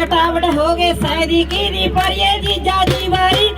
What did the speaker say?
ਕਟਾਵਟ ਹੋ ਗਏ ਸੈਦੀ ਕੀ ਦੀ ਪਰਿਏ ਜੀਜਾ ਦੀ ਵਾਰੀ।